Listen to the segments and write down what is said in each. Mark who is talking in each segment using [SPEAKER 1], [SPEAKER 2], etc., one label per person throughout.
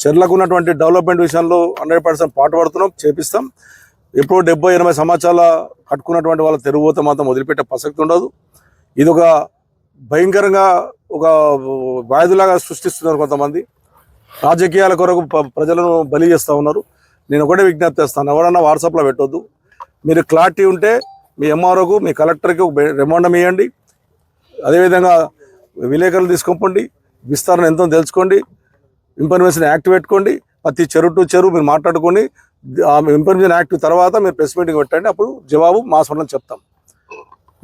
[SPEAKER 1] చెర్లకు ఉన్నటువంటి డెవలప్మెంట్ విషయంలో హండ్రెడ్ పర్సెంట్ పాటుపడుతున్నాం చేపిస్తాం. ఎప్పుడో డెబ్బై ఎనభై సంవత్సరాల కట్టుకున్నటువంటి వాళ్ళ తెరుగుపోతే మాత్రం వదిలిపెట్టే ప్రసక్తి ఉండదు. ఇది ఒక భయంకరంగా ఒక వ్యాధిలాగా సృష్టిస్తున్నారు కొంతమంది. రాజకీయాల కొరకు ప్రజలను బలి చేస్తూ ఉన్నారు. నేను ఒకటే విజ్ఞప్తి చేస్తాను ఎవరన్నా వాట్సాప్లో పెట్టొద్దు. మీరు క్లారిటీ ఉంటే మీ ఎంఆర్ఓకు మీ కలెక్టర్కి ఒక రిమాండం ఇవ్వండి అదేవిధంగా విలేకరులు తీసుకోండి విస్తరణ ఎంతో తెలుసుకోండి. ఇన్ఫర్మేషన్ యాక్ట్ పెట్టుకోండి. ప్రతి చెరువు టు చెరువు మీరు మాట్లాడుకోండి. ఆ ఇన్ఫర్మేషన్ యాక్ట్ తర్వాత మీరు ప్రెస్ మీటింగ్ పెట్టండి. అప్పుడు జవాబు మా సొంతం చెప్తాం.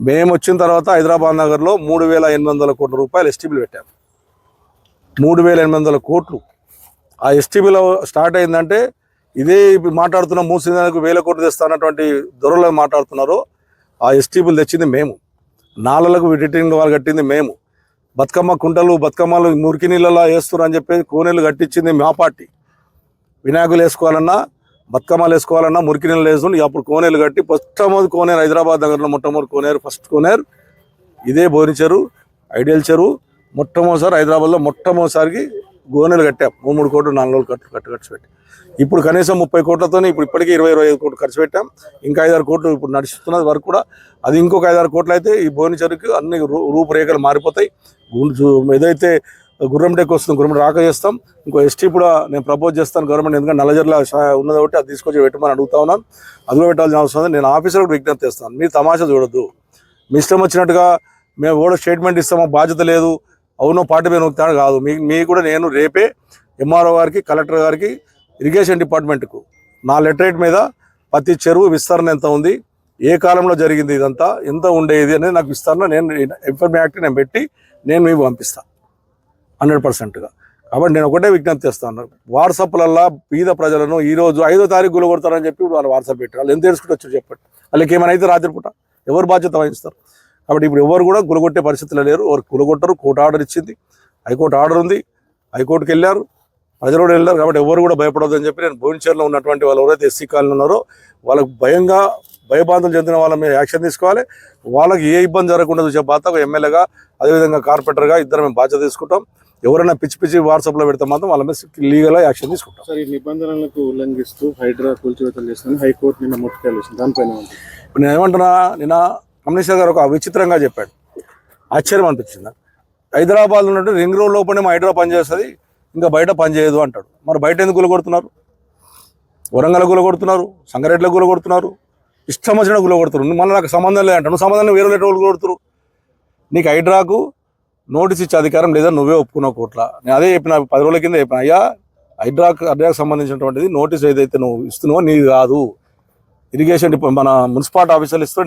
[SPEAKER 1] మేము వచ్చిన తర్వాత హైదరాబాద్ నగర్లో మూడు వేల ఎనిమిది వందల కోట్ల రూపాయలు ఎస్టీబీలు పెట్టాము మూడు వేల ఎనిమిది వందల కోట్లు. ఆ ఎస్టీబీలో స్టార్ట్ అయిందంటే ఇదే ఇప్పుడు మాట్లాడుతున్న మూసినకు వేల కోట్లు తెస్తానటువంటి దొరలు మాట్లాడుతున్నారో ఆ ఎస్టీబీలు తెచ్చింది మేము. నాలలకు రిటర్నింగ్ వాళ్ళు కట్టింది మేము. బతుకమ్మ కుంటలు బతుకమ్మలు మురికి నీళ్ళలా వేస్తున్నారు అని చెప్పి కోనేలు కట్టించింది మా పార్టీ. వినాయకులు వేసుకోవాలన్నా బతుకమ్మలు వేసుకోవాలన్నా మురికి నీళ్ళు వేసుకుని అప్పుడు కోనేలు కట్టి మొట్టమొదటి కోనేరు హైదరాబాద్ నగరంలో మొట్టమొదటి కోనేరు ఫస్ట్ కోనేరు. ఇదే బోని చెరువు ఐడియల్ చెరువు. మొట్టమొదటిసారి హైదరాబాద్లో మొట్టమొదటిసారికి గోనెలు కట్టాం. మూడు మూడు కోట్లు నాలుగు రోజులు కట్టు కట్టు ఖర్చు పెట్టాం. ఇప్పుడు కనీసం ముప్పై కోట్లతో ఇప్పుడు ఇప్పటికీ ఇరవై ఇరవై ఐదు కోట్లు ఖర్చు పెట్టాం. ఇంకా ఐదారు కోట్లు ఇప్పుడు నడుస్తున్నది వరకు కూడా అది ఇంకొక ఐదారు కోట్లు అయితే ఈ బోని చెరుకు అన్ని రూ- రూపురేఖలు మారిపోతాయి. ఏదైతే గుర్రం డెక్ వస్తుంది గుర్రం రాక చేస్తాం. ఇంకో ఎస్టీ కూడా నేను ప్రపోజ్ చేస్తాను గవర్నమెంట్ ఎందుకంటే నల్లజర్ల ఉన్నది కాబట్టి అది తీసుకొచ్చి పెట్టమని అడుగుతా ఉన్నాను. అది కూడా పెట్టాల్సిన అవసరం ఉంది. నేను కూడా విజ్ఞప్తి చేస్తాను. మీరు తమాషా చూడొద్దు. మీ ఇష్టం వచ్చినట్టుగా మేము కూడా స్టేట్మెంట్ ఇస్తామో బాధ్యత లేదు. అవునో పార్టీ మీద నొక్కుతాడు కాదు. మీ మీ కూడా నేను రేపే ఎంఆర్ఓ గారికి కలెక్టర్ గారికి ఇరిగేషన్ డిపార్ట్మెంట్కు నా లెటరేట్ మీద ప్రతి చెరువు విస్తరణ ఎంత ఉంది ఏ కాలంలో జరిగింది ఇదంతా ఎంత ఉండేది అనేది నాకు విస్తరణ నేను ఇన్ఫర్మేషన్ యాక్ట్ నేను పెట్టి నేను మీకు పంపిస్తాను హండ్రెడ్ పర్సెంట్గా. కాబట్టి నేను ఒకటే విజ్ఞప్తి చేస్తాను. వాట్సాప్లల్లా పీద ప్రజలను ఈరోజు ఐదో తారీఖు గులగొడతారని చెప్పి వాళ్ళు వాట్సాప్ పెట్టారు. వాళ్ళు ఎంత తెలుసుకుంటూ వచ్చారు చెప్పండి. వాళ్ళకి ఏమైనా అయితే రాత్రిపూట ఎవరు బాధ్యత వహిస్తారు? కాబట్టి ఇప్పుడు ఎవరు కూడా గులగొట్టే పరిస్థితులు లేరు. ఎవరు గులగొట్టరు కోర్టు ఆర్డర్ ఇచ్చింది. హైకోర్టు ఆర్డర్ ఉంది. హైకోర్టుకి వెళ్ళారు. ప్రజలు కూడా వెళ్ళారు కాబట్టి ఎవరు కూడా భయపడదు అని చెప్పి నేను భువనేశ్వర్లో ఉన్నటువంటి వాళ్ళు ఎవరైతే ఎస్సీ కాలనీ ఉన్నారో వాళ్ళకు భయంగా భయబాంధం చెందిన వాళ్ళ మీద యాక్షన్ తీసుకోవాలి. వాళ్ళకి ఏ ఇబ్బంది జరగకుండా చూసే బాధ్యత ఒక ఎమ్మెల్యేగా అదేవిధంగా కార్పొరేటర్గా ఇద్దరు మేము బాధ్యత తీసుకుంటాం. ఎవరైనా పిచ్చి పిచ్చి వాట్సాప్లో పెడితే మాత్రం వాళ్ళ మీద లీగల్గా యాక్షన్ తీసుకుంటాం.
[SPEAKER 2] సార్ ఈ నిబంధనలకు ఉల్లంఘిస్తూ హైడ్రా కూల్చివేతలు చేస్తుందని హైకోర్టు నిన్న ముట్టుకాయలు వేసింది. దానిపైన.
[SPEAKER 1] ఇప్పుడు నేను ఏమంటున్నా నిన్న కమలేశ్వర్ గారు ఒక విచిత్రంగా చెప్పాడు. ఆశ్చర్యం అనిపించింది. హైదరాబాద్ ఉన్నట్టు రింగ్ రోడ్ లోపలనే మా హైదరాబాద్ పనిచేస్తుంది ఇంకా బయట పనిచేయదు అంటాడు. మరి బయట ఎందుకు గులగొడుతున్నారు వరంగల్ గులగొడుతున్నారు సంగారెడ్డిలో గులగొడుతున్నారు ఇష్టం వచ్చిన గులగొడుతున్నారు మళ్ళీ నాకు సంబంధం లేదంట నువ్వు సంబంధం వేరే వాళ్ళు గులగొడుతున్నారు నీకు హైడ్రాకు నోటీస్ ఇచ్చే అధికారం లేదా నువ్వే ఒప్పుకున్నావు కోట్ల. నేను అదే చెప్పిన పది రోజుల కింద చెప్పిన అయ్యా హైడ్రాక్ హైడ్రాకు సంబంధించినటువంటిది నోటీస్ ఏదైతే నువ్వు ఇస్తున్నావో నీది కాదు. ఇరిగేషన్ మన మున్సిపాలిటీ ఆఫీసర్లు ఇస్తూ